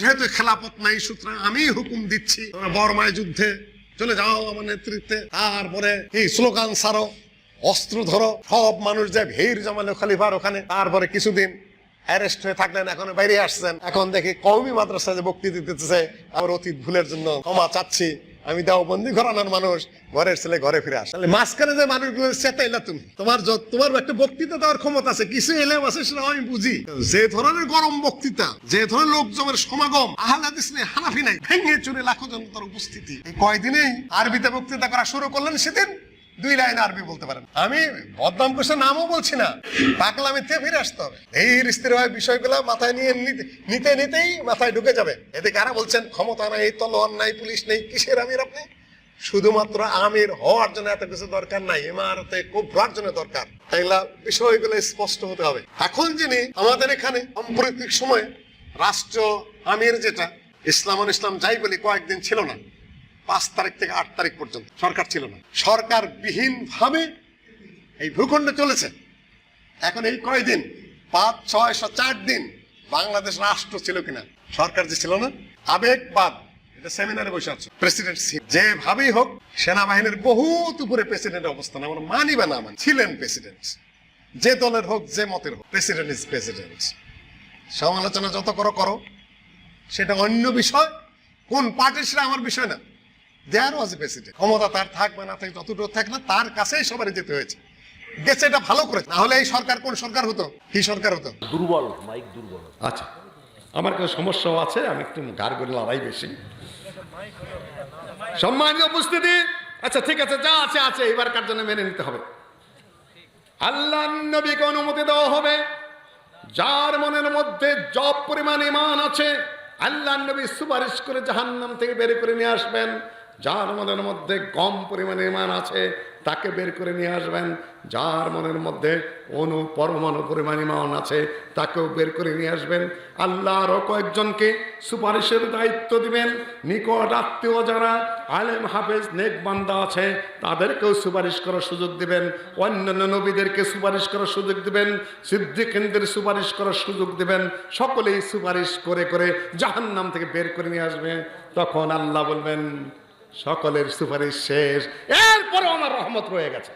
যেহেতু খেলাপথ নাই, সুতরাং আমি হুকুম দিচ্ছি বর্মায় যুদ্ধে চলে যাও আমার নেতৃত্বে। তারপরে এই স্লোগান সারো, অস্ত্র ধরো, সব মানুষ যায় ভিড় জমালো খলিফার ওখানে। তারপরে কিছুদিন অ্যারেস্ট হয়ে থাকলেন, এখন বাইরে আসছেন। এখন দেখি কওমি মাদ্রাসায় যে বক্তৃতা দিতেছে, আমার অতীত ভুলের জন্য ক্ষমা চাচ্ছি। আমি দেওবন্দি ঘরানার মানুষ, ঘরের ছেলে ঘরে ফিরে আসলে তাহলে মাঝখানে যে মানুষগুলো চেতাইলা তুমি, তোমার তোমার একটা বক্তৃতা দেওয়ার ক্ষমতা আছে কিছু এলে আছে সেটা আমি বুঝি। যে ধরনের গরম বক্তৃতা, যে ধরনের লোকজনের সমাগম, আহলাদিস নেই, হানাফি নাই, ভেঙে চুরে লাখো জনতার উপস্থিতি। কয়দিনেই আরবিতে বক্তৃতা করা শুরু করলেন সেদিন? দুই লাইন আরবি বলতে পারেন। আমি বদনাম করছে নামও বলছি না। পাগলামিতে ফিরে আসতে হবে। ধীর স্থির হয় বিষয়গুলো মাথায় নিয়ে নিতে- নিতে, নিতেই মাথায় ঢুকে যাবে। এদিকে কারা বলছেন, ক্ষমতা নাই, তলোয়ার নাই, পুলিশ নেই, কিসের আমির আপনি? শুধুমাত্র আমির হওয়ার জন্য এত কিছু দরকার নাই, ইমারতে কুবরার জন্য দরকার। তাইলা বিষয়গুলো স্পষ্ট হতে হবে। এখন যিনি আমাদের এখানে সাম্প্রতিক সময়ে রাষ্ট্র আমির যেটা, ইসলাম ইসলাম যাই বলি, কয়েকদিন ছিল না। পাঁচ তারিখ থেকে আট তারিখ পর্যন্ত সরকার ছিল না। সরকার বিহীন ভাবে এই ভূখণ্ড চলেছে। এখন এই কয়দিন? পাঁচ, ছয়, সাত, চার দিন বাংলাদেশ রাষ্ট্র ছিল কিনা? সরকার যে ছিল না আবেগবাদ এটা সেমিনারে বসে আছে। প্রেসিডেন্ট যেভাবেই হোক, সেনাবাহিনীর বহুত উপরে প্রেসিডেন্টের অবস্থান। আমরা মানি বা না মানি, ছিলেন প্রেসিডেন্ট যে দলের হোক, যে মতের হোক প্রেসিডেন্ট ইজ প্রেসিডেন্ট সমালোচনা যত করো করো। সেটা অন্য বিষয়। কোন পার্টির সেটা আমার বিষয় না। দেয়ার ওয়াজ প্রেসিডেন্ট ক্ষমতা তার থাকবে না থাকবে যতটুকু থাক না তার কাছেই সবারই যেতে হয়েছে। গেছে এটা ভালো করেছে। না হলে এই সরকার কোন সরকার হতো? কি সরকার হতো? দুর্বল মাইক দুর্বল। আচ্ছা। আমার কিছু সমস্যাও আছে আমি একটু গার করে লড়াই বেশি। সম্মানীয় উপস্থিতি। আচ্ছা ঠিক আছে যা আছে আছে এবারকার জন্য মেনে নিতে হবে? আল্লাহ নবীকে অনুমতি দেওয়া হবে। যার মনের মধ্যে জব পরিমাণ ইমান আছে আল্লাহ নবী সুপারিশ করে জাহান্নাম থেকে বের করে নিয়ে আসবেন। যার মনের মধ্যে কম পরিমাণ ইমান আছে, তাকে বের করে নিয়ে আসবেন। যার মনের মধ্যে অনু পরমাণু পরিমাণ ইমান আছে, তাকেও বের করে নিয়ে আসবেন। আল্লাহ আরও কয়েকজনকে সুপারিশের দায়িত্ব দিবেন। নিকট আত্মীয় যারা আলেম, হাফেজ নেকবান্দা আছে, তাদেরকেও সুপারিশ করার সুযোগ দিবেন। অন্যান্য নবীদেরকে সুপারিশ করার সুযোগ দিবেন। সিদ্দিকেন্দ্রের সুপারিশ করার সুযোগ দিবেন। সকলেই সুপারিশ করে করে জাহান্নাম থেকে বের করে নিয়ে আসবে। তখন আল্লাহ বলবেন সকলের সুপারিশ শেষ। এরপরে আমার রহমত রয়ে গেছে।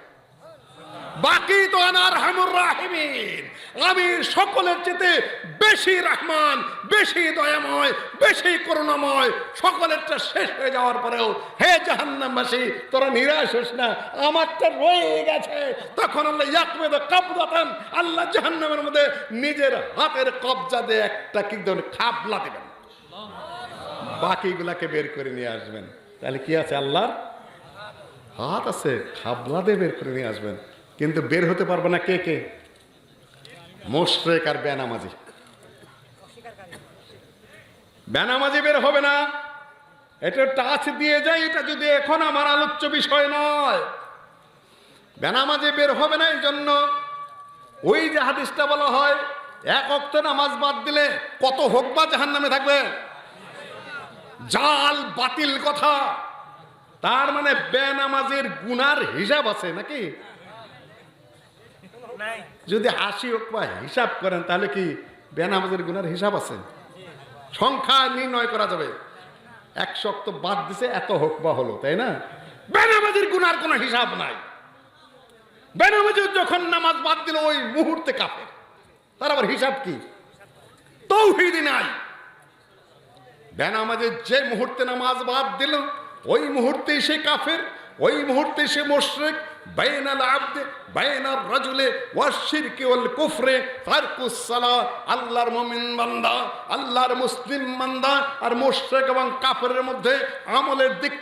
বাকি তো আনার হামুর রাহিমিন। আমি সকলের চেতে বেশি রহমান, বেশি দয়াময়, বেশি করুণাময়। সকলেরটা শেষ হয়ে যাওয়ার পরেও, হে জাহান্নামবাসী, তোরা নিরাশ হোস না, আমারটা রয়ে গেছে। তখন আল্লাহ ইয়াকমেদ কাবদাতান, আল্লাহ জাহান্নামের মধ্যে নিজের হাতের কবজা দিয়ে একটা কি ধরনের দেবেন। বাকিগুলাকে বের করে নিয়ে আসবেন। তাহলে কি আছে আল্লাহর? হাত আছে, খাবলা দিয়ে বের করে নিয়ে আসবেন। কিন্তু বের হতে পারবে না কে কে? মোশরেক আর বেনামাজি। বেনামাজি বের হবে না। এটা টাচ দিয়ে যায়, এটা যদি এখন আমার আলোচ্য বিষয় নয়। বেনামাজি বের হবে না এই জন্য ওই যে হাদিসটা বলা হয়, এক অক্ত নামাজ বাদ দিলে কত হোক বা জাহান নামে থাকবে? জাল বাতিল কথা। তার মানে বেনামাজের গুনার হিসাব আছে নাকি? যদি হাসি হোক বা হিসাব করেন তাহলে কি বেনামাজের গুনার হিসাব আছে? সংখ্যা নির্ণয় করা যাবে। এক শক্ত বাদ দিছে এত হোক বা হলো তাই না? বেনামাজের গুনার কোনো হিসাব নাই। বেনামাজের যখন নামাজ বাদ দিল ওই মুহূর্তে কাফে তার আবার হিসাব কি? তৌহিদি নাই। বেনামাজের যে মুহূর্তে নামাজ বাদ দিল ওই মুহূর্তে সে কাফের, ওই মুহূর্তে সে মোশরেক রাজুলে ওয়াশিরকে ওয়াল কুফরে আল্লাহর আল্লাহর মুসলিম আর মোশরেক এবং মধ্যে আমলের দিক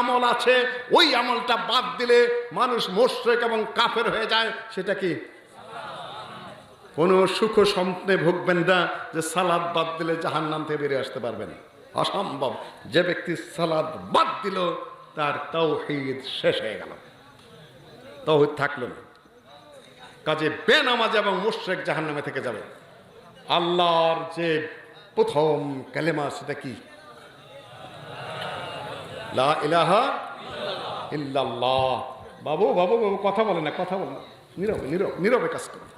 আমল আছে, ওই আমলটা বাদ দিলে মানুষ মোশরেক এবং কাফের হয়ে যায়, সেটা কি? কোনো সুখ স্বপ্নে ভুগবেন না যে সালাদ বাদ দিলে জাহান নাম থেকে বেরিয়ে আসতে পারবেন। অসম্ভব। যে ব্যক্তি সালাদ বাদ দিল, তার তৌহিদ শেষ হয়ে গেল। তৌহিদ থাকল না। কাজে বেনামাজ এবং মুশ্রেক জাহান নামে থেকে যাবে। আল্লাহর যে প্রথম কালেমা, সেটা কি? লা ইলাহা বাবু বাবু বাবু, কথা বলে না, কথা বলে না। নীরবে, নীরব, নীরবে কাজ করুন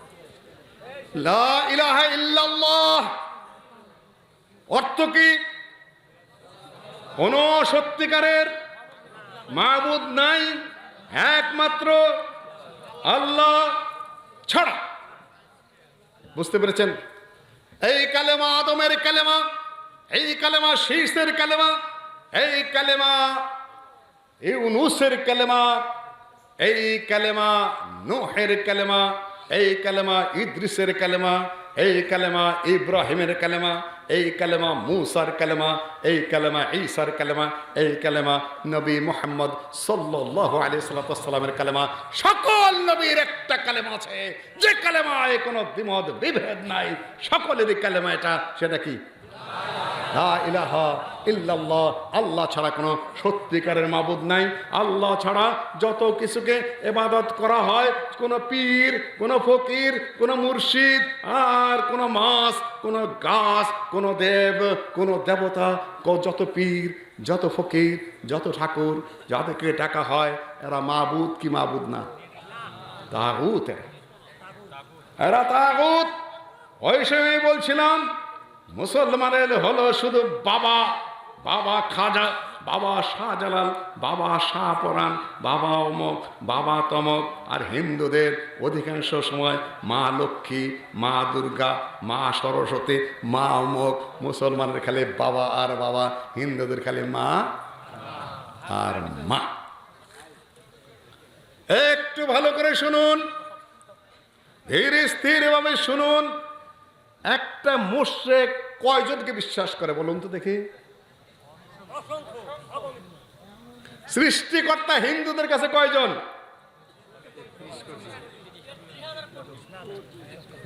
লা ইলাহা অর্থ কি? কোন সত্যিকারের মাবুদ নাই, একমাত্র আল্লাহ ছাড়া। বুঝতে পেরেছেন? এই কালেমা আদমের কালেমা, এই কালেমা শীর্ষের কালেমা, এই কালেমা ইউনুসের কালেমা, এই কালেমা নোহের কালেমা, এই কালেমা ইদ্রিসের কালেমা, এই কালেমা ইব্রাহিমের কালেমা এই কালেমা মুসার কালেমা, এই কালেমা ঈসার কালেমা, এই কালেমা নবী মোহাম্মদ সাল্লাহ আলী সাল্লামের কালেমা, সকল নবীর একটা কালেমা আছে। যে কালেমায় কোনো বিমদ বিভেদ নাই। সকলেরই কালেমা এটা। সেটা কি? আল্লাহ ছাড়া কোনো সত্যিকারের মাবুদ নাই। আল্লাহ ছাড়া যত কিছুকে এবাদত করা হয়, কোনো পীর, কোনো ফকির, কোনো মুর্শিদ, আর কোনো মাছ, কোনো গাছ, কোনো দেব, কোনো দেবতা যত পীর, যত ফকির, যত ঠাকুর, যাদেরকে ডাকা হয়, এরা মাবুদ কি মাবুদ না? তাগুত। এরা তাগুত। ওই সময় বলছিলাম মুসলমানের হলো শুধু বাবা বাবা খাজা, বাবা শাহজালাল, বাবা শাহপরাণ, বাবা অমক, বাবা তমক। আর হিন্দুদের অধিকাংশ সময় মা লক্ষ্মী, মা দুর্গা, মা সরস্বতী, মা অমক। মুসলমানের খালি বাবা আর বাবা, হিন্দুদের খালি মা আর মা। একটু ভালো করে শুনুন। ধীর স্থিরভাবে শুনুন। একটা মুশ্রেক কয়জনকে বিশ্বাস করে বলুন তো দেখি? সৃষ্টিকর্তা হিন্দুদের কাছে কয়জন?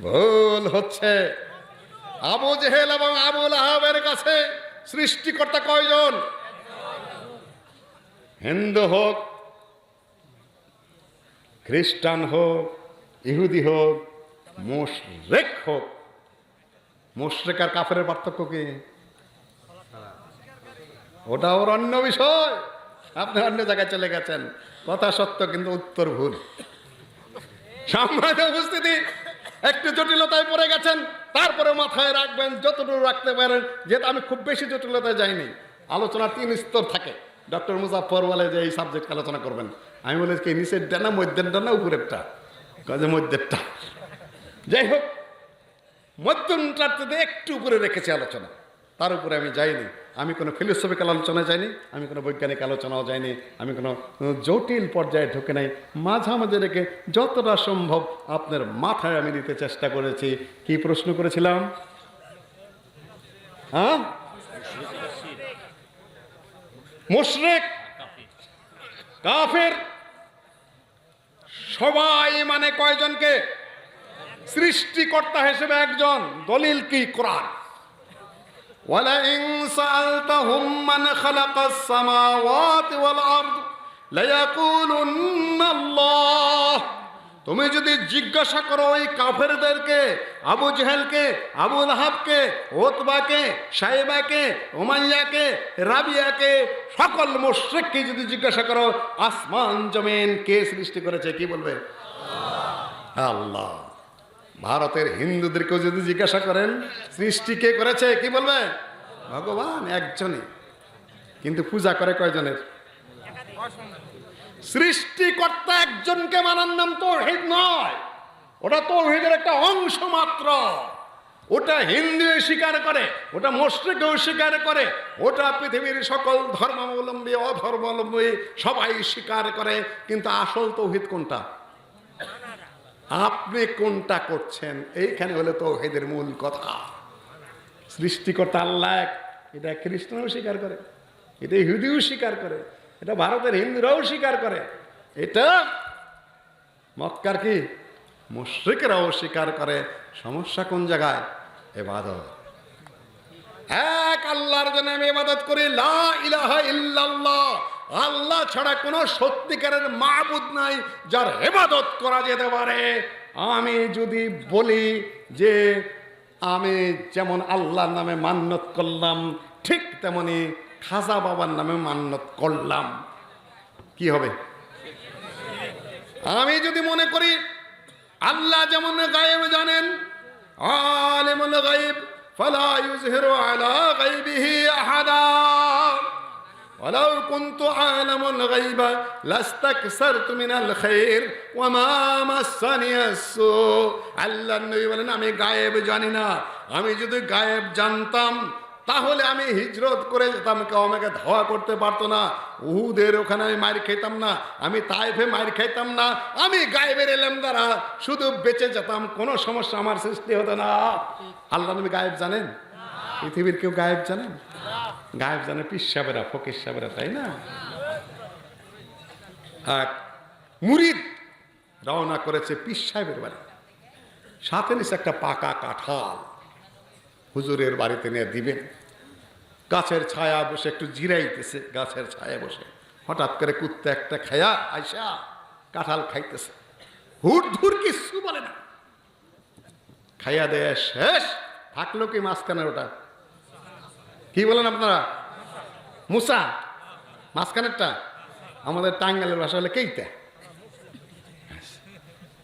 ভুল হচ্ছে। আবু জেহেল এবং আবুল আহাবের কাছে সৃষ্টিকর্তা কয়জন? হিন্দু হোক, খ্রিস্টান হোক, ইহুদি হোক, মুশরেক হোক। মুশরেক আর কাফের পার্থক্য কি? ওটা ওর অন্য বিষয়। আপনি অন্য জায়গায় চলে গেছেন। কথা সত্য, কিন্তু উত্তর ভুল। সামনে উপস্থিতি একটু জটিলতায় পড়ে গেছেন। তারপরে মাথায় রাখবেন, যতটুকু রাখতে পারেন, যেহেতু আমি খুব বেশি জটিলতায় যাইনি। আলোচনা তিন স্তর থাকে। ডক্টর মুজাফর বলে যে এই সাবজেক্ট আলোচনা করবেন। আমি বলে কি, নিচের ডানা, মধ্যের ডানা, উপরেরটা। কাজে মধ্যেরটা? যাই হোক মধ্যমটাতে একটু উপরে রেখেছি আলোচনা। তার উপরে আমি যাইনি। আমি কোনো ফিলোসফিক্যাল আলোচনায় যাইনি, আমি কোনো বৈজ্ঞানিক আলোচনাও যাইনি, আমি কোনো জটিল পর্যায়ে ঢুকে নাই। মাঝামাঝি রেখে যতটা সম্ভব আপনার মাথায় আমি দিতে চেষ্টা করেছি। কি প্রশ্ন করেছিলাম? হ্যাঁ? মুশরেক কাফের সবাই মানে কয়জনকে? সৃষ্টিকর্তা হিসেবে একজন দলিল কি কোরআন ولئن سألتهم من خلق السماوات والأرض ليقولن الله তুমি যদি জিজ্ঞাসা করো ওই কাফেরদেরকে আবু জেহেলকে আবু লাহাবকে ওতবাকে সাহেবাকে ওমাইয়াকে রাবিয়াকে সকল মোশ্রেককে যদি জিজ্ঞাসা করো আসমান জমিন কে সৃষ্টি করেছে কি বলবে আল্লাহ ভারতের হিন্দুদেরকেও যদি জিজ্ঞাসা করেন, সৃষ্টি কে করেছে? কি বলবে? ভগবান একজনই। কিন্তু পূজা করে কয়জনের? সৃষ্টিকর্তা একজনকে মানার নাম তৌহিদ নয়। ওটা তো তৌহিদের একটা অংশ মাত্র। ওটা হিন্দু স্বীকার করে, ওটা মুসলিকেও স্বীকার করে, ওটা পৃথিবীর সকল ধর্মাবলম্বী, অধর্মাবলম্বী সবাই স্বীকার করে। কিন্তু আসল তৌহিদ কোনটা? আপনি কোনটা করছেন? এইখানে হলে তো এদের মূল কথা। সৃষ্টিকর্তা আল্লাহ এটা খ্রিস্টানও স্বীকার করে, এটা ইহুদিও স্বীকার করে, এটা ভারতের হিন্দুরাও স্বীকার করে। এটা মক্কার কি? মুশ্রিকরাও স্বীকার করে। সমস্যা কোন জায়গায়? এবাদত। এক আল্লাহর জন্য আমি এবাদত করি, লা ইলাহা ইল্লাল্লাহ। আল্লাহ ছাড়া কোনো সত্যিকারের মাবুদ নাই যার ইবাদত করা যেতে পারে। আমি যদি বলি যে আমি যেমন আল্লাহর নামে মান্যত করলাম, ঠিক তেমনি খাজা বাবার নামে মান্যত করলাম। কি হবে? আমি যদি মনে করি আল্লাহ যেমন গায়েব জানেন, আলেমুল গায়েব, ফালা ইউজহিরু আলা গায়বিহি আহাদা। ولو كنت أعلم الغيب لاستكثرت من الخير وما مسني السوء আল্লাহ নবী বলেন আমি গায়েব জানি না আমি যদি গায়েব জানতাম তাহলে আমি হিজরত করে যেতাম কেউ আমাকে ধাওয়া করতে পারতো না উহুদের ওখানে আমি মার খেতাম না আমি তাইফে মার খাইতাম না আমি গায়েবের এলাম দ্বারা শুধু বেঁচে যেতাম কোনো সমস্যা আমার সৃষ্টি হতো না আল্লাহ নবী গায়েব জানেন পৃথিবীর কেউ গায়েব জানেন গায়েব জানে পিস সাবেরা ফকির সাবেরা তাই না? এক মুরিদ রওনা করেছে পিস সাহেবের বাড়ি। সাথে নিচে একটা পাকা কাঁঠাল। হুজুরের বাড়িতে নিয়ে দিবেন গাছের ছায়া বসে একটু জিরাইতেছে, গাছের ছায়া বসে। হঠাৎ করে কুত্তে একটা খায়া আইসা কাঁঠাল খাইতেছে। হুট ধুর কিচ্ছু বলে না। খাইয়া দেয় শেষ। থাকল কি মাঝখানে ওটা? কি বলেন আপনারা? মুসা, মাঝখানেরটা? আমাদের টাঙ্গালের ভাষা হলে কেইটা?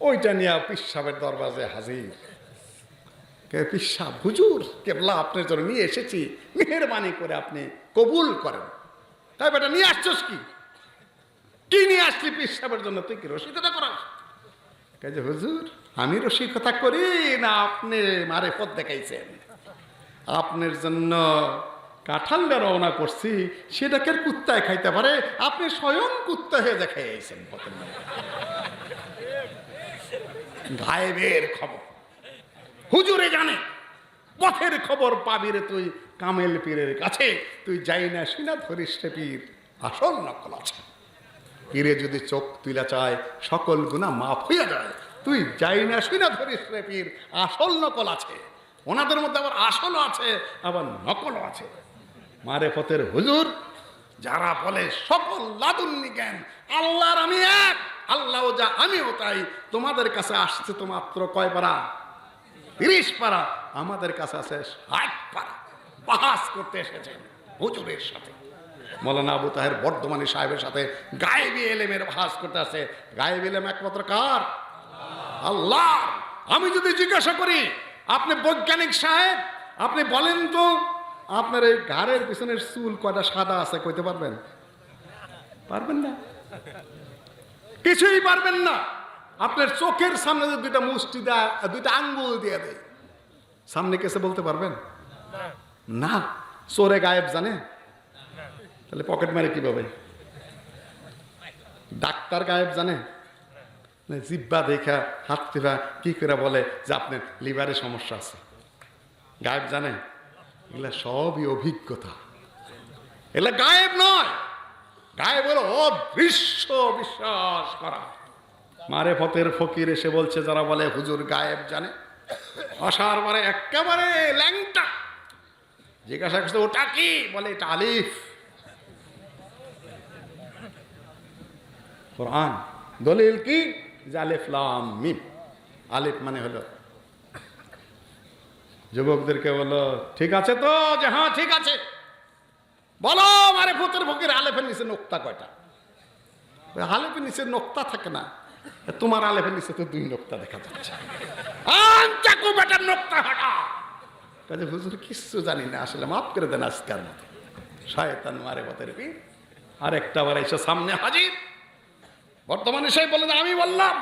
ওইটা নিয়ে পিসাবের দরবাজে হাজির। কে পিসাব হুজুর কেবলা আপনার জন্য নিয়ে এসেছি। মেহরবানি করে আপনি কবুল করেন। তাই বেটা, নিয়ে আসছস কি? কি নিয়ে আসলি পিসাবের জন্য? তুই কি রসিকতা করাস? কাজে হুজুর, আমি রসিকতা করি না, আপনি মারে পথ দেখাইছেন। আপনার জন্য কাঁঠালটা রওনা করছি সেটাকে কুত্তায় খাইতে পারে, আপনি স্বয়ং কুত্তা হয়ে দেখাই আইছেন গায়েবের খবর। হুজুরে জানে, পথের খবর পাবি রে তুই কামেল পীরের কাছে, তুই যাই না সিনা ধরিস পীর। আসল নকল আছে। পীরে যদি চোখ তুলা চায়, সকল গুণা মাফ হইয়া যায়। তুই যাই না সিনা ধরিস পীর। আসল নকল আছে। ওনাদের মধ্যে আবার আসলও আছে, আবার নকলও আছে। মারে পথের হুজুর, যারা বলে সকল লাদুন্নি জ্ঞান, আল্লাহর আমি এক আল্লাহ যা, আমিও তাই, তোমাদের কাছে আসছে তো মাত্র কয় পারা? তিরিশ পারা। আমাদের কাছে আছে ষাট পারা। বাহাস করতে এসেছেন হুজুরের সাথে। মৌলানা আবু তাহের বর্ধমানী সাহেবের সাথে গায়েবী এলেমের বাহাস করতে আছে। গায়েব এলেম একমাত্র কার? আল্লাহ আমি যদি জিজ্ঞাসা করি, আপনি বৈজ্ঞানিক সাহেব, আপনি বলেন তো আপনার এই ঘাড়ের পিছনের চুল কয়টা সাদা আছে কইতে পারবেন? পারবেন না। কিছুই পারবেন না। আপনার চোখের সামনে যদি দুইটা মুষ্টি দেয় দুইটা আঙ্গুল দিয়ে দেয়, সামনে কেসে বলতে পারবেন? না। চোরে গায়েব জানে? তাহলে পকেট মারে কীভাবে? ডাক্তার গায়েব জানে? জিব্বা দেখা, হাত কি করে বলে যে আপনার লিভারে সমস্যা আছে? গায়েব জানে? এগুলা সবই অভিজ্ঞতা। এগুলা গায়েব নয়। গায়েব হলো অদৃশ্য বিশ্বাস করা। মারে ফতের ফকির এসে বলছে, যারা বলে হুজুর গায়েব জানে আসার পরে একেবারে ল্যাংটা। জিজ্ঞাসা করছে, ওটা কি? বলে, এটা আলিফ। কোরআন। দলিল কি? আলিফ লাম মিম। আলিফ মানে হলো যুবকদেরকে বলো ঠিক আছে তো, যে হ্যাঁ ঠিক আছে। বলো, মারে ভূতের ফকির আলেফের নিচে নোক্তা কয়টা? আলেফের নিচে নোক্তা থাকে না তোমার আলেফের নিচে তো দুই নোক্তা দেখা যাচ্ছে। নোক্তা হাঁটা। কাজে হুজুর, কিচ্ছু জানি না, আসলে মাফ করে দেন আজকাল মতো। শয়তান মারে পথের পীর আর একটা বার এসে সামনে হাজির। বর্তমানে সেই বলে, আমি বললাম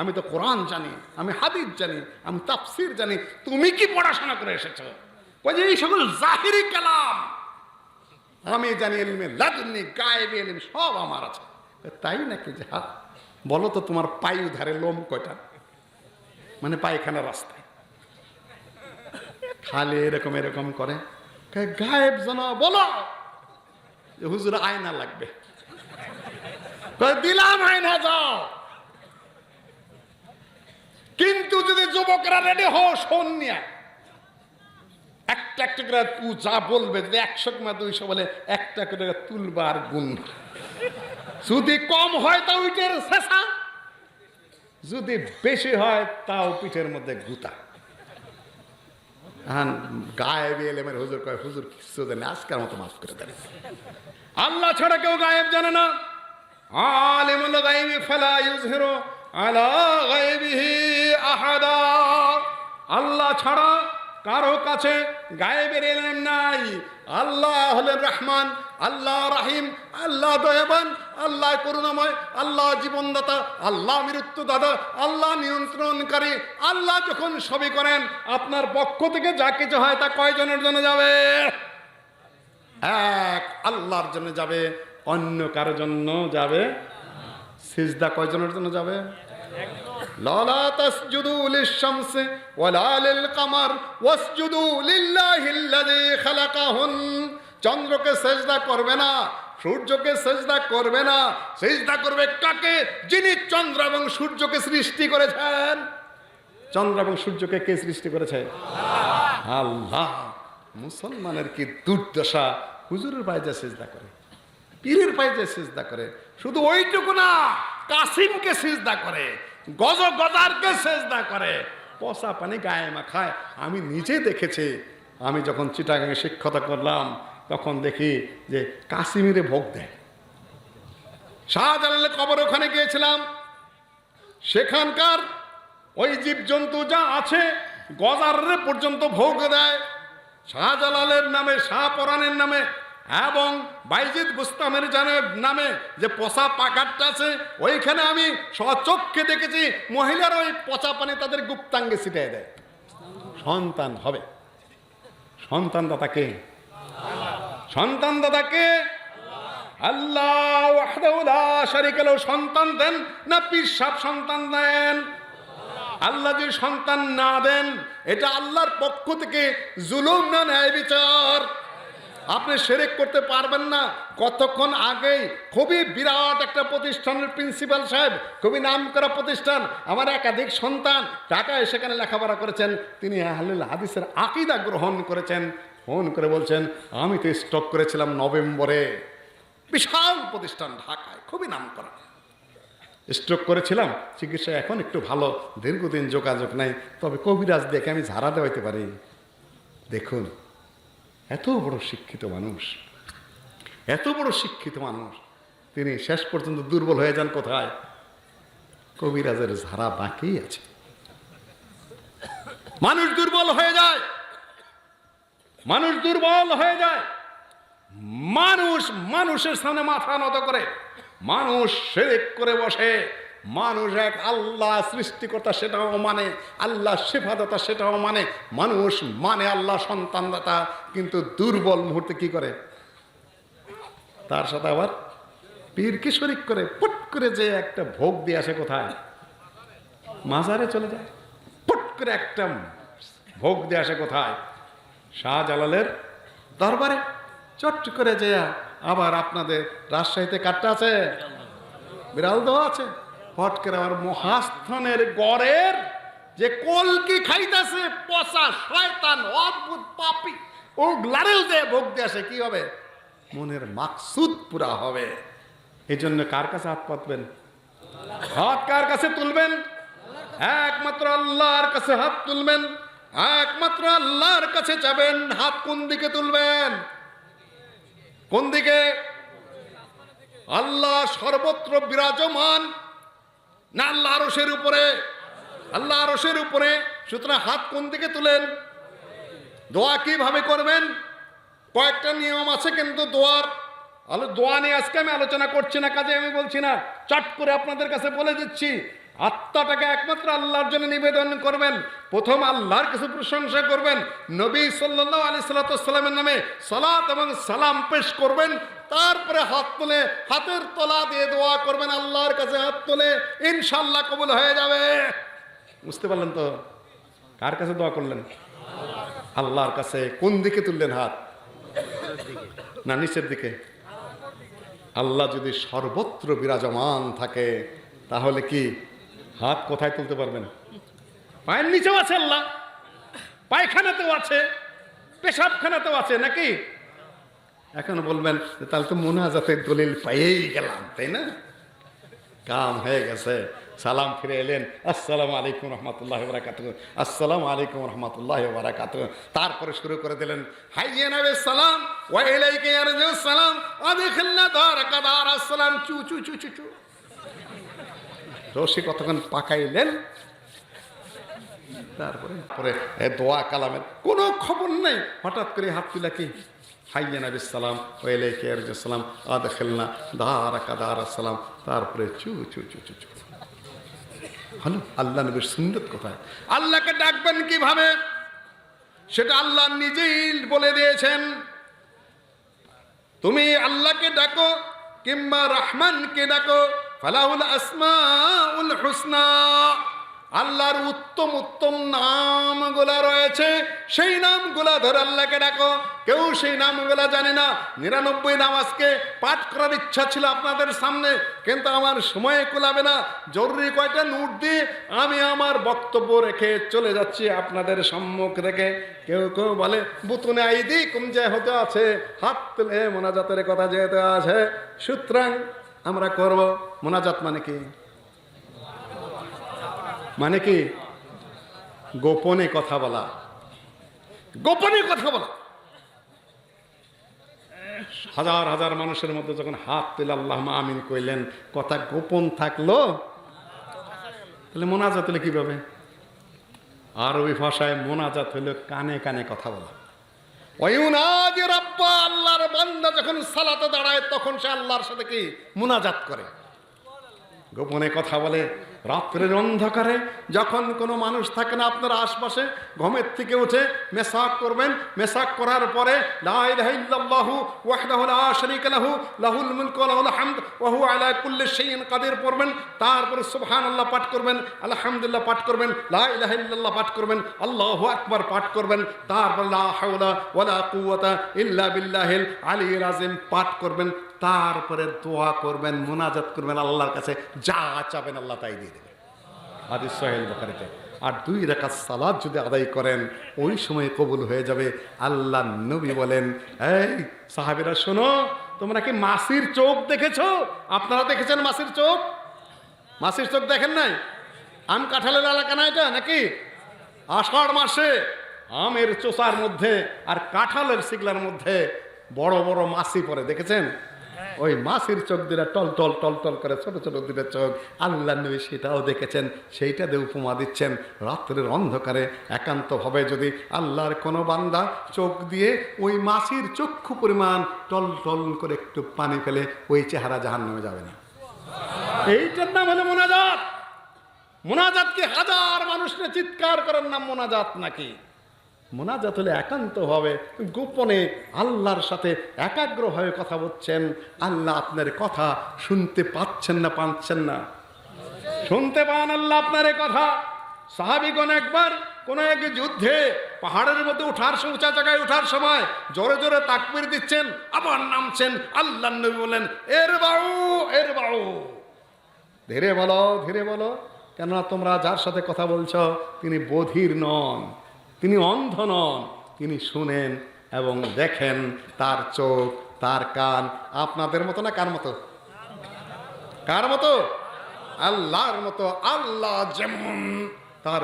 আমি তো কোরআন জানি, আমি হাদিস জানি, আমি তাফসির জানি, তুমি কি পড়াশোনা করে এসেছ? কই এই সকল জাহিরি কালাম, আমি জানি এলিমে লাদুন্নি গায়েবি এলিম, সব আমার আছে। তাই নাকি যে বলো তো তোমার পায়ু ধারে লোম কয়টা? মানে পায়খানা রাস্তায়। খালি এরকম এরকম করে। গায়েব জানা, বলো। হুজুর আয়না লাগবে। দিলাম আয়না যাও কিন্তু যদি যুবকরা রেডি হো শোন একটা একটা করে তু যা বলবে, যদি একশো কিংবা দুইশো বলে, একটা করে তুলবার গুণ। যদি কম হয় তা উইটের শেষা। যদি বেশি হয় তাও পিঠের মধ্যে গুতা। গায়েব হুজুর কয়, হুজুর, কিছু আজকের মতো মাফ করে দেন। আল্লাহ ছাড়া কেউ গায়েব জানে না। আলিমুল গায়বি ফালা ইউযহিরু আলা গায়বিহি। আল্লাহ ছাড়া কারও কাছে গায়েবের এলেন নাই। আল্লাহ হলেন রহমান, আল্লাহ রাহিম, আল্লাহ দয়াবান, আল্লাহ করুণাময়, আল্লাহ জীবনদাতা, আল্লাহ মৃত্যুদাতা, আল্লাহ নিয়ন্ত্রণকারী, আল্লাহ যখন সবই করেন, আপনার পক্ষ থেকে যা কিছু হয় তা কয়জনের জন্য যাবে? এক, আল্লাহর জন্য যাবে, অন্য কারও জন্য যাবে? সিজদা কয়জনের জন্য যাবে? লালা তাসজুদু লিশ-শামসি ওয়ালা লিল-কামার ওয়াসজুদু লিল্লাহিল্লাযী খালাকাহুন। চন্দ্রকে সেজদা করবে না, সূর্যকে সেজদা করবে না, সেজদা করবে কাকে? যিনি চন্দ্র এবং সূর্যকে সৃষ্টি করেছেন। চন্দ্র এবং সূর্যকে কে সৃষ্টি করেছে? আল্লাহ। মুসলমানের কি দুর্দশা? হুজুরের পায়ে যা সেজদা করে, পীরের পায়ে যে সিজদা করে, শুধু ওইটুকু না, কাসিমকে সিজদা করে গজ গজারকে সেজদা করে। পচা পানি গায়ে মাখায়। আমি নিজে দেখেছি, আমি যখন চিটাগাঙে শিক্ষতা করলাম, তখন দেখি যে কাশ্মীরে ভোগ দেয়। শাহজালালের কবর ওখানে গিয়েছিলাম। সেখানকার ওই জীবজন্তু যা আছে, গজারের পর্যন্ত ভোগ দেয়। শাহজালালের নামে, শাহপরানের নামে এবং বাইজিদ বুস্তামের জানে নামে যে পচা পাকারটা আছে, ওইখানে আমি সচক্ষে দেখেছি, মহিলার ওই পচা পানি তাদের গুপ্তাঙ্গে ছিটিয়ে দেয়। সন্তান হবে। সন্তান দাতাকে সন্তান দাতাকে আল্লাহ ওয়াহদাহু লা শারীকা সন্তান দেন না পীর সাহেব সন্তান দেন? আল্লাহ যদি সন্তান না দেন, এটা আল্লাহর পক্ষ থেকে জুলুম না ন্যায় বিচার। আপনি সেরেক করতে পারবেন না। কতক্ষণ আগেই খুবই বিরাট একটা প্রতিষ্ঠানের প্রিন্সিপাল সাহেব, খুবই নাম করা প্রতিষ্ঠান, আমার একাধিক সন্তান ঢাকায় সেখানে লেখাপড়া করেছেন, তিনি আহলুল হাদিসের আকিদা গ্রহণ করেছেন, ফোন করে বলছেন, আমি তো স্টক করেছিলাম নভেম্বরে। বিশাল প্রতিষ্ঠান ঢাকায়, খুবই নাম করা স্ট্রোক করেছিলাম, চিকিৎসা এখন একটু ভালো, দীর্ঘদিন যোগাযোগ নাই, তবে কবিরাজ দেখে আমি ঝাড়া দেওয়াইতে পারি। দেখুন এত বড় শিক্ষিত মানুষ, এত বড় শিক্ষিত মানুষ, তিনি শেষ পর্যন্ত দুর্বল হয়ে যান কোথায়? কবিরাজের ধারা বাকি আছে। মানুষ দুর্বল হয়ে যায়। মানুষ দুর্বল হয়ে যায়। মানুষ মানুষের সামনে মাথা নত করে, মানুষ করে বসে। মানুষ এক আল্লাহ সৃষ্টিকর্তা সেটাও মানে আল্লাহ শেফাদাতা সেটাও মানে। মানুষ মানে আল্লাহ সন্তানদাতা, কিন্তু দুর্বল মুহূর্তে কি করে? তার সাথে আবার পীরকে শরিক করে, পুট করে যে একটা ভোগ দিয়ে আসে কোথায়? মাজারে চলে যায়। পুট করে একটা ভোগ দিয়ে আসে কোথায়? শাহজালালের দরবারে। চট করে যে আবার আপনাদের রাজশাহীতে কাটটা আছে, বিড়াল দেওয়া আছে। ফট করে আবার মহাস্থানের গড়ের যে কলকি খাইতেছে, পচা শয়তান, অদ্ভুত পাপি, ও গ্লারেও যে ভোগ দিয়ে কি হবে? মনের মাকসুদ পুরা হবে। এই জন্য কার কাছে হাত পাতবেন? হাত কার কাছে তুলবেন? একমাত্র আল্লাহর কাছে হাত তুলবেন। একমাত্র আল্লাহর কাছে যাবেন। হাত কোন দিকে তুলবেন? কোন দিকে? আল্লাহ সর্বত্র বিরাজমান। না আল্লাহ রসের উপরে। আল্লাহ আরসের উপরে। সুতরাং হাত কোন দিকে তুলেন? দোয়া কীভাবে করবেন? কয়েকটা নিয়ম আছে কিন্তু দোয়ার। আলো দোয়া নিয়ে আজকে আমি আলোচনা করছি না, কাজে আমি বলছি না, চট করে আপনাদের কাছে বলে দিচ্ছি। আত্মাটাকে একমাত্র আল্লাহর জন্য নিবেদন করবেন। প্রথম আল্লাহর কিছু প্রশংসা করবেন। নবী সাল্লাহ আলি সাল্লামের নামে সালাত এবং সালাম পেশ করবেন। তারপরে হাত তুলে, হাতের তলা দিয়ে দোয়া করবেন আল্লাহর কাছে হাত তুলে। ইনশাল্লাহ কবুল হয়ে যাবে। বুঝতে পারলেন তো? কার কাছে দোয়া করলেন? আল্লাহর কাছে। কোন দিকে তুললেন হাত? না, নিচের দিকে। আল্লাহ যদি সর্বত্র বিরাজমান থাকে, তাহলে কি হাত কোথায় তুলতে পারবেন? পায়ের নিচেও আছে আল্লাহ। পায়খানাতেও আছে পেশাবখানাতেও আছে নাকি? এখন বলবেন তাহলে তো মোনাজাতের দলিল পাইয়েই গেলাম তাই না? কাম হয়ে গেছে। সালাম ফিরে এলেন আসসালামু আলাইকুম রহমতুল্লাহ বারাকাত আসসালামু আলাইকুম রহমতুল্লাহ বারাকাত তারপরে শুরু করে দিলেন হাইয়ে নবে সালাম ওয়াইলাইকে ইয়ারজু সালাম দারাকা দার আসসালাম চু চু চু চু চু। রশি কতক্ষণ পাকাইলেন? তারপরে, পরে দোয়া কালামের কোনো খবর নেই। হঠাৎ করে হাত তুলা কি? হাইয়া নবী সালাম ওয়েলে সালাম আদ খেলনা দার কাদার সালাম তারপরে চু চু চু চু চু। হলো আল্লাহ নবীর সুন্দর কোথায়? আল্লাহকে ডাকবেন কীভাবে? সেটা আল্লাহ নিজেই বলে দিয়েছেন। তুমি আল্লাহকে ডাকো কিংবা রহমানকে ডাকো ফালাউল আসমাউল হুসনা। আল্লাহর উত্তম উত্তম নামগুলা রয়েছে, সেই নামগুলা ধরে আল্লাহকে ডাকো। কেউ সেই নামগুলা জানে না। নিরানব্বই নাম আজকে পাঠ করার ইচ্ছা ছিল আপনাদের সামনে, কিন্তু আমার সময় কুলাবে না। জরুরি কয়টা নোট দিয়ে আমি আমার বক্তব্য রেখে চলে যাচ্ছি আপনাদের সম্মুখ রেখে কেউ কেউ বলে, বুতুনে আইদি কুমজে হতে আছে, হাত তুলে মোনাজাতের কথা যেহেতু আছে, সুতরাং আমরা করব। মোনাজাত মানে কি? মানে কি? গোপনে কথা বলা। গোপনে কথা বলা। হাজার হাজার মানুষের মধ্যে যখন হাত তুলে আল্লাহ আমিন কইলেন, কথা গোপন থাকল, তাহলে মোনাজাত হলে কীভাবে? আরবি ভাষায় মোনাজাত হলো কানে কানে কথা বলা। আল্লাহর বান্দা যখন সালাতে দাঁড়ায়, তখন সে আল্লাহর সাথে কি? মুনাজাত করে। গোপনে কথা বলে, রাত্রের অন্ধকারে যখন কোনো মানুষ থাকে না আপনার আশপাশে, ঘুমের থেকে উঠে মেসাক করবেন, মেসাক করার পরে আলা কাদির পড়বেন, তারপরে সুবহানাল্লাহ পাঠ করবেন, আলহামদুলিল্লাহ পাঠ করবেন, লা ইলাহা পাঠ করবেন, আল্লাহু আকবার পাঠ করবেন, তারপর লা হাওলা ওয়ালা কুওয়াতা ইল্লা বিল্লাহিল আলিয়্যিল আযীম পাঠ করবেন তারপরে দোয়া করবেন, মোনাজাত করবেন, আল্লাহর কাছে যা চাবেন আল্লাহ তাই দিয়ে দেবেন। হাদিস সোহেল বখারিতে। আর দুই রাকাত সালাদ যদি আদায় করেন, ওই সময় কবুল হয়ে যাবে। আল্লাহ নবী বলেন, এই সাহাবিরা, শোনো, তোমরা কি মাসির চোখ দেখেছ? আপনারা দেখেছেন মাসির চোখ? মাসির চোখ দেখেন নাই? আম কাঁঠালের এলাকা না এটা নাকি? আষাঢ় মাসে আমের চোষার মধ্যে আর কাঁঠালের শিকলার মধ্যে বড় বড় মাসি পরে দেখেছেন? ওই মাসির চোখ দিলে টল টল টল টল করে ছোট ছোট দুটো চোখ। আল্লাহ নবী সেটাও দেখেছেন সেইটা দিয়ে উপমা দিচ্ছেন। রাত্রের অন্ধকারে একান্তভাবে যদি আল্লাহর কোনো বান্দা চোখ দিয়ে ওই মাসির চক্ষু পরিমাণ টল টল করে একটু পানি ফেলে, ওই চেহারা জাহান নামে যাবে না। এইটার নাম হলো মোনাজাত। মোনাজাত কি হাজার মানুষকে চিৎকার করার নাম মোনাজাত নাকি? মোনাজাত হলে একান্ত হবে। গোপনে আল্লাহর সাথে একাগ্র হয়ে কথা বলছেন। আল্লাহ আপনার কথা শুনতে পাচ্ছেন না পাচ্ছেন না। শুনতে পান আল্লাহ আপনার কথা। সাহাবিগণ একবার কোন এক যুদ্ধে পাহাড়ের মধ্যে উঠার সময়, উঁচা জায়গায় উঠার সময় জোরে জোরে তাকবির দিচ্ছেন, আবার নামছেন। আল্লাহ নবী বলেন এর বাউ এর বাউ ধীরে বলো ধীরে বলো। কেননা তোমরা যার সাথে কথা বলছ তিনি বধির নন। তিনি অন্ধ নন, তিনি শুনেন এবং দেখেন তার চোখ, তার কান, আপনাদের মতো না কার মতো? কার মতো? আল্লাহর মতো, আল্লাহ যেমন। তার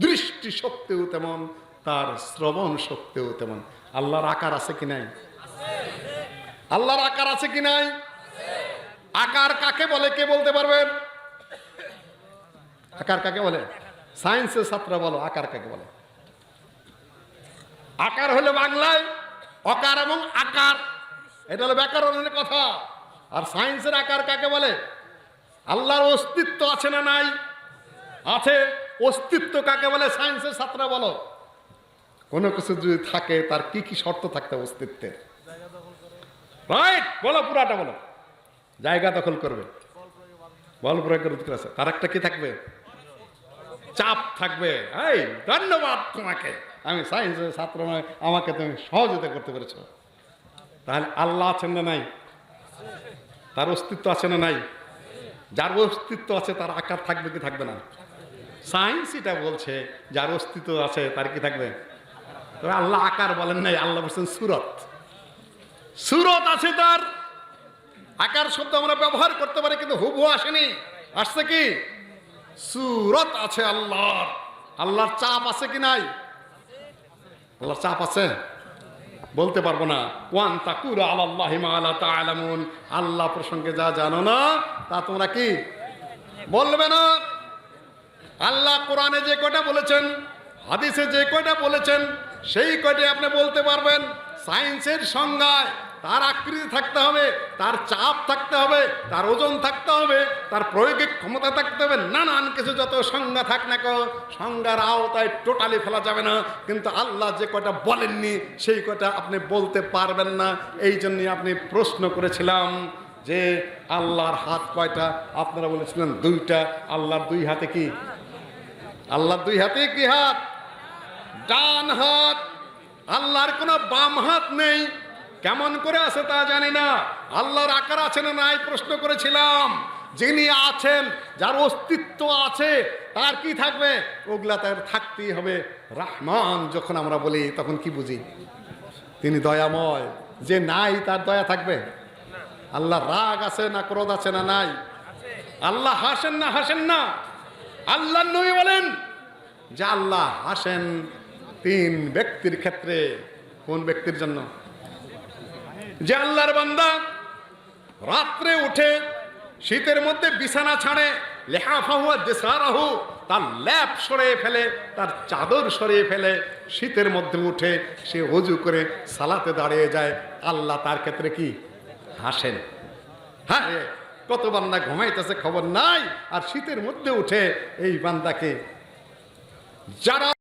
দৃষ্টি শক্তিও তেমন, তার শ্রবণ শক্তিও তেমন। আল্লাহর আকার আছে কি নাই? আল্লাহর আকার আছে কি নাই? আকার কাকে বলে, কে বলতে পারবেন আকার কাকে বলে? সায়েন্সের ছাত্র বলো, আকার কাকে বলে? আকার হলো বাংলায়, অকার এবং আকার। এটা হলো ব্যাকরণের কথা। আর সায়েন্সের আকার কাকে বলে? আল্লাহর অস্তিত্ব আছে না নাই? আছে। অস্তিত্ব কাকে বলে? সায়েন্সের ছাত্ররা বলো। কোনো কিছু যদি থাকে, তার কি কি শর্ত থাকতে অস্তিত্বের? রাইট বলো পুরাটা বলো। জায়গা দখল করবে। বল প্রয়োগের তার একটা কি থাকবে? চাপ থাকবে। এই, ধন্যবাদ তোমাকে। আমি সায়েন্সের ছাত্র নয় আমাকে তুমি সহযোগিতা করতে পেরেছ। তাহলে আল্লাহ আছেন না নাই? তার অস্তিত্ব আছে না নাই? যার অস্তিত্ব আছে, তার আকার থাকবে কি থাকবে না? সায়েন্স এটা বলছে, যার অস্তিত্ব আছে, তার কি থাকবে? তবে আল্লাহ আকার বলেন নাই, আল্লাহ বলছেন সুরত। সুরত আছে তার। আকার শব্দ আমরা ব্যবহার করতে পারি, কিন্তু হুবহু আসেনি। আসছে কি? সুরত আছে আল্লাহর। আল্লাহর চাপ আছে কি নাই? আল্লাহর চাপ আছে? বলতে পারব না। ওয়ান তাকুর আল্লাহ আলা তালামুন আল্লাহ প্রসঙ্গে যা জানো না, তা তোমরা কি? বলবে না। আল্লাহ কোরআনে যে কয়টা বলেছেন, হাদিসে যে কয়টা বলেছেন, সেই কয়টা আপনি বলতে পারবেন। সায়েন্সের সংজ্ঞায় তার আকৃতি থাকতে হবে, তার চাপ থাকতে হবে, তার ওজন থাকতে হবে, তার প্রয়োগিক ক্ষমতা থাকতে হবে। নানান কিছু যত সংজ্ঞা থাক না কেন, সংজ্ঞার আওতায় টোটালি ফেলা যাবে না। কিন্তু আল্লাহ যে কয়টা বলেননি, সেই কয়টা আপনি বলতে পারবেন না। এই জন্যই আপনি প্রশ্ন করেছিলাম যে আল্লাহর হাত কয়টা? আপনারা বলেছিলেন দুইটা। আল্লাহর দুই হাতে কি? আল্লাহর দুই হাতে কি হাত? ডান হাত। আল্লাহর কোনো বাম হাত নেই। কেমন করে আছে তা জানি না। আল্লাহর আকার আছে না নাই প্রশ্ন করেছিলাম। যিনি আছেন, যার অস্তিত্ব আছে, তার কি থাকবে? ওগুলা তার থাকতেই হবে। রাহমান, যখন আমরা বলি, তখন কি বুঝি? তিনি দয়াময়। যে নাই, তার দয়া থাকবে? আল্লাহ রাগ আছে না ক্রোধ আছে না নাই? আল্লাহ হাসেন না হাসেন না? আল্লাহ নবী বলেন, যে আল্লাহ হাসেন তিন ব্যক্তির ক্ষেত্রে, কোন ব্যক্তির জন্য? যে আল্লাহর বান্দা রাত্রে উঠে শীতের মধ্যে বিছানা ছাড়ে লেহাফাহু দেশারাহু তার ল্যাপ সরিয়ে ফেলে, তার চাদর সরিয়ে ফেলে, শীতের মধ্যে উঠে সে অজু করে সালাতে দাঁড়িয়ে যায়। আল্লাহ তার ক্ষেত্রে কি? হাসেন। হ্যাঁ কত বান্দা ঘুমাইতেছে খবর নাই, আর শীতের মধ্যে উঠে এই বান্দাকে যারা